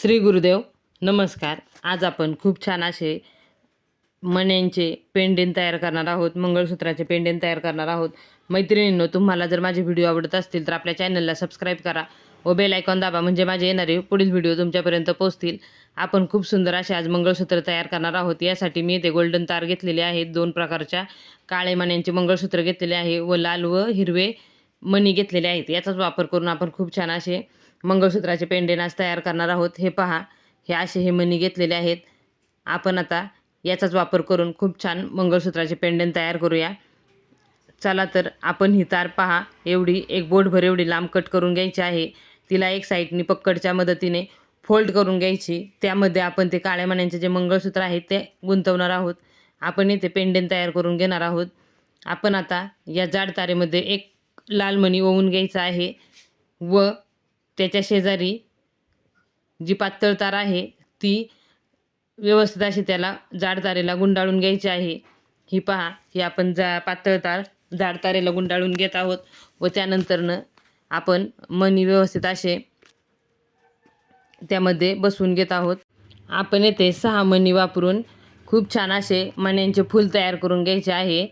श्री गुरुदेव नमस्कार. आज आपण खूप छान असे मण्यांचे पेंडेन तयार करणार आहोत मंगळसूत्राचे पेंडेन तयार करणार आहोत. मैत्रिणींनो तुम्हाला जर माझे व्हिडिओ आवडत असतील तर आपल्या चॅनलला सबस्क्राईब करा व बेल आयकॉन दाबा म्हणजे माझे येणारे पुढील व्हिडिओ तुमच्यापर्यंत पोहोचतील. आपण खूप सुंदर असे आज मंगळसूत्र तयार करणार आहोत. यासाठी मी इथे गोल्डन तार घेतलेले आहेत दोन प्रकारच्या काळे मण्यांचे मंगळसूत्र घेतलेले आहे व लाल व हिरवे मणी घेतलेले आहेत. याचाच वापर करून आपण खूप छान असे मंगळसूत्राचे पेंडेनाच आज तयार करणार आहोत. हे पहा हे असे हे मणी घेतलेले आहेत. आपण आता याचाच वापर करून खूप छान मंगळसूत्राचे पेंडेन तयार करूया. चला तर आपण ही तार पहा. एवढी एक बोटभर एवढी लांब कट करून घ्यायची आहे. तिला एक साईडनी पक्कडच्या मदतीने फोल्ड करून घ्यायची. त्यामध्ये आपण ते काळ्या मण्यांचे जे मंगळसूत्र आहे ते गुंतवणार आहोत. आपण येथे पेंडेन तयार करून घेणार आहोत. आपण आता या जाड तारेमध्ये एक लाल मणी ओवून घ्यायचा आहे व त्याच्या शेजारी जी पातळ तार आहे ती व्यवस्थित अशी त्याला जाड तारेला गुंडाळून घ्यायची आहे. ही पहा ही आपण जा पातळ तार जाड तारेला गुंडाळून घेत आहोत व त्यानंतरनं आपण मणी व्यवस्थित असे त्यामध्ये बसवून घेत आहोत. आपण येथे सहा मणी वापरून खूप छान असे मण्यांचे फूल तयार करून घ्यायचे आहे.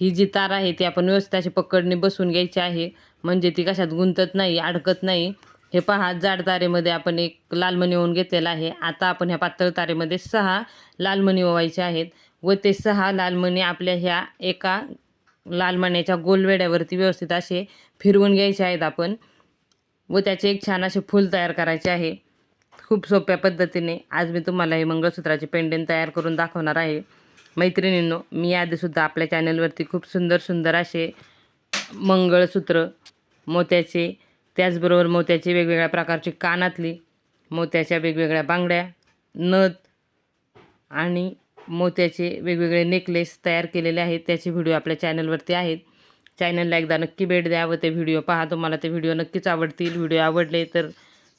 ही जी तार आहे ती आपण व्यवस्थित अशी पकडणे बसवून घ्यायची आहे. म्हणजे ती कशात गुंतत नाही अडकत नाही. हे पहा जाड तारेमध्ये आपण एक लालमणी ओवून घेतलेला आहे. आता आपण ह्या पातळ तारेमध्ये सहा लालमणी ओवायचे आहेत व ते सहा लालमणी आपल्या ह्या एका लालमण्याच्या गोलवेड्यावरती व्यवस्थित असे फिरवून घ्यायचे आहेत आपण व त्याचे एक छान असे फूल तयार करायचे आहे. खूप सोप्या पद्धतीने आज मी तुम्हाला हे मंगळसूत्राचे पेंडेन तयार करून दाखवणार आहे. मैत्रिणींनो मी आधीसुद्धा आपल्या चॅनलवरती खूप सुंदर सुंदर असे मंगळसूत्र मोत्याचे त्याचबरोबर मोत्याचे वेगवेगळ्या प्रकारची कानातली मोत्याच्या वेगवेगळ्या बांगड्या नथ आणि मोत्याचे वेगवेगळे नेकलेस तयार केलेले आहेत. त्याचे व्हिडिओ आपल्या चॅनलवरती आहेत. चॅनलला एकदा नक्की भेट द्या व ते व्हिडिओ पहा. तुम्हाला ते व्हिडिओ नक्कीच आवडतील. व्हिडिओ आवडले तर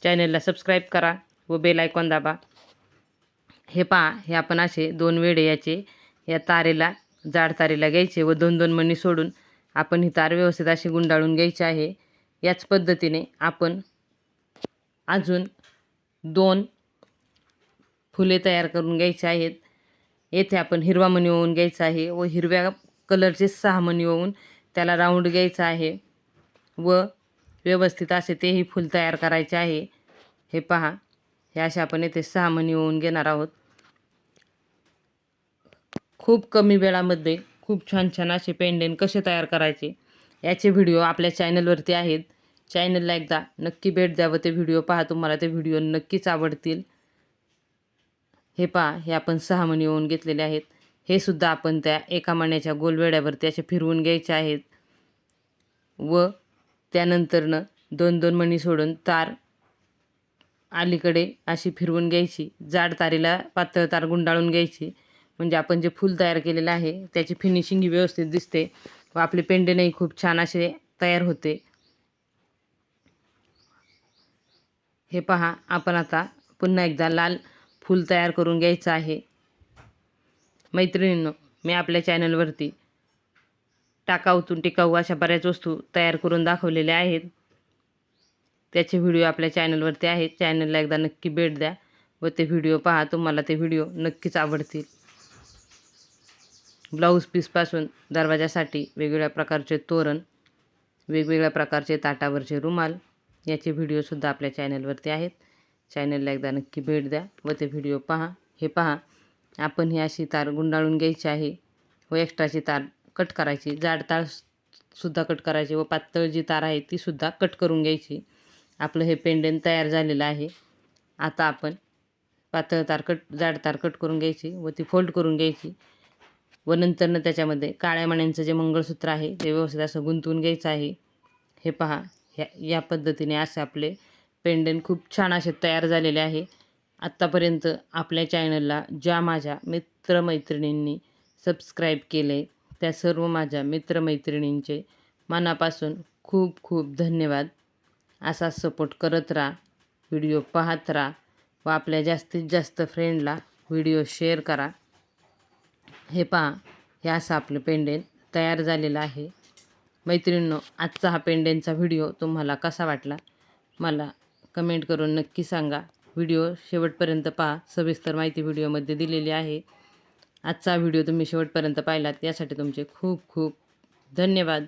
चॅनलला सबस्क्राईब करा व बेल आयकॉन दाबा. हे पहा हे आपण असे दोन वेळे याचे या तारेला जाड तारेला घ्यायचे व दोन दोन मणी सोडून आपण ही तार व्यवस्थित अशी गुंडाळून घ्यायची आहे. याच पद्धतीने आपण अजून दोन फुले तयार करून घ्यायचे आहेत. येथे आपण हिरवा मणी ओवून घ्यायचा आहे व हिरव्या कलरचे सहा मणी ओवून त्याला राऊंड घ्यायचं आहे व व्यवस्थित असे तेही फूल तयार करायचे आहे. हे पहा हे असे आपण येथे सहा मणी ओवून घेणार आहोत. खूप कमी वेळामध्ये खूप छान छान असे पेंडेन कसे तयार करायचे याचे व्हिडिओ आपल्या चॅनलवरती आहेत. चॅनलला एकदा नक्की भेट द्यावं ते व्हिडिओ पहा. तुम्हाला ते व्हिडिओ नक्कीच आवडतील. हे पहा हे आपण सहा मणी होऊन घेतलेले आहेत. हे सुद्धा आपण त्या एका मण्याच्या गोलवेड्यावरती असे फिरवून घ्यायचे आहेत. व त्यानंतरनं दोन दोन मणी सोडून तार अलीकडे अशी फिरवून घ्यायची. जाड तारेला पातळ तार गुंडाळून घ्यायची. म्हणजे आपण जे फूल तयार केलेलं आहे त्याची फिनिशिंग ही व्यवस्थित दिसते. व आपले पेंडेनही खूप छान असे तयार होते. हे पहा आपण आता पुन्हा एकदा लाल फूल तयार करून घ्यायचं आहे. मैत्रिणींनो मी आपल्या चॅनलवरती टाकाऊतून टिकाऊ अशा बऱ्याच वस्तू तयार करून दाखवलेल्या आहेत. त्याचे व्हिडिओ आपल्या चॅनलवरती आहेत. चॅनलला एकदा नक्की भेट द्या व ते व्हिडिओ पहा तुम्हाला ते व्हिडिओ नक्कीच आवडतील. ब्लाऊज पीसपासून दरवाजासाठी वेगवेगळ्या प्रकारचे तोरण वेगवेगळ्या प्रकारचे ताटावरचे रुमाल याचे व्हिडिओसुद्धा आपल्या चॅनलवरती आहेत. चॅनलला एकदा नक्की भेट द्या व ते व्हिडिओ पहा. हे पहा. आपण ही अशी तार गुंडाळून घ्यायची आहे व एक्स्ट्राची तार कट करायची जाड तार सुद्धा कट करायची व पातळ जी तार आहे तीसुद्धा कट करून घ्यायची. आपलं हे पेंडेन तयार झालेलं आहे. आता आपण पातळ तार कट जाड तार कट करून घ्यायची व ती फोल्ड करून घ्यायची. व नंतरनं त्याच्यामध्ये काळ्या मण्यांचं जे मंगळसूत्र आहे ते व्यवस्थित असं गुंतवून घ्यायचं आहे. हे पहा. ह्या या पद्धतीने असे आपले पेंडेंट खूप छान असे तयार झालेले आहे. आत्तापर्यंत आपल्या चॅनलला ज्या माझ्या मित्रमैत्रिणींनी सबस्क्राईब केले त्या सर्व माझ्या मित्रमैत्रिणींचे मनापासून खूप खूप धन्यवाद. असा सपोर्ट करत राहा व्हिडिओ पाहत राहा व आपल्या जास्तीत जास्त फ्रेंडला व्हिडिओ शेअर करा. हे पहा हे असं आपलं पेंडेंट तयार झालेलं आहे. मैत्रिणींनो आजचा हा पेंडेंटचा व्हिडिओ तुम्हाला कसा वाटला? मला कमेंट करून नक्की सांगा. व्हिडिओ शेवटपर्यंत पहा. सविस्तर माहिती व्हिडिओमध्ये दिलेली आहे. आजचा व्हिडिओ तुम्ही शेवटपर्यंत पाहिलात यासाठी तुमचे खूप खूप धन्यवाद.